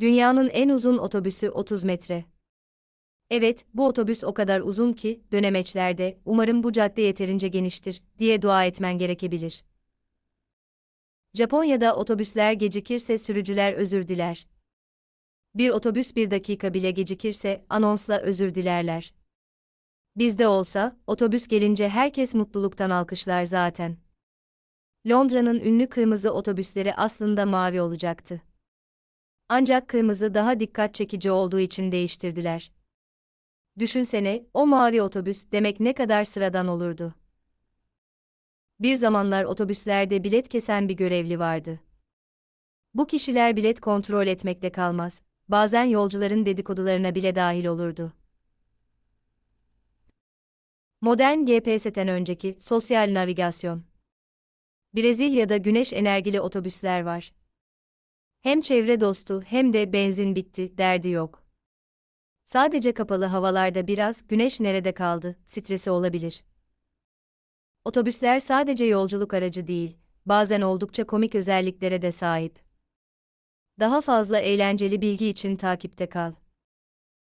Dünyanın en uzun otobüsü 30 metre. Evet, bu otobüs o kadar uzun ki, dönemeçlerde, umarım bu cadde yeterince geniştir, diye dua etmen gerekebilir. Japonya'da otobüsler gecikirse sürücüler özür diler. Bir otobüs bir dakika bile gecikirse, anonsla özür dilerler. Bizde olsa, otobüs gelince herkes mutluluktan alkışlar zaten. Londra'nın ünlü kırmızı otobüsleri aslında mavi olacaktı. Ancak kırmızı daha dikkat çekici olduğu için değiştirdiler. Düşünsene, o mavi otobüs demek ne kadar sıradan olurdu. Bir zamanlar otobüslerde bilet kesen bir görevli vardı. Bu kişiler bilet kontrol etmekle kalmaz, bazen yolcuların dedikodularına bile dahil olurdu. Modern GPS'ten önceki sosyal navigasyon. Brezilya'da güneş enerjili otobüsler var. Hem çevre dostu hem de benzin bitti derdi yok. Sadece kapalı havalarda biraz güneş nerede kaldı stresi olabilir. Otobüsler sadece yolculuk aracı değil, bazen oldukça komik özelliklere de sahip. Daha fazla eğlenceli bilgi için takipte kal.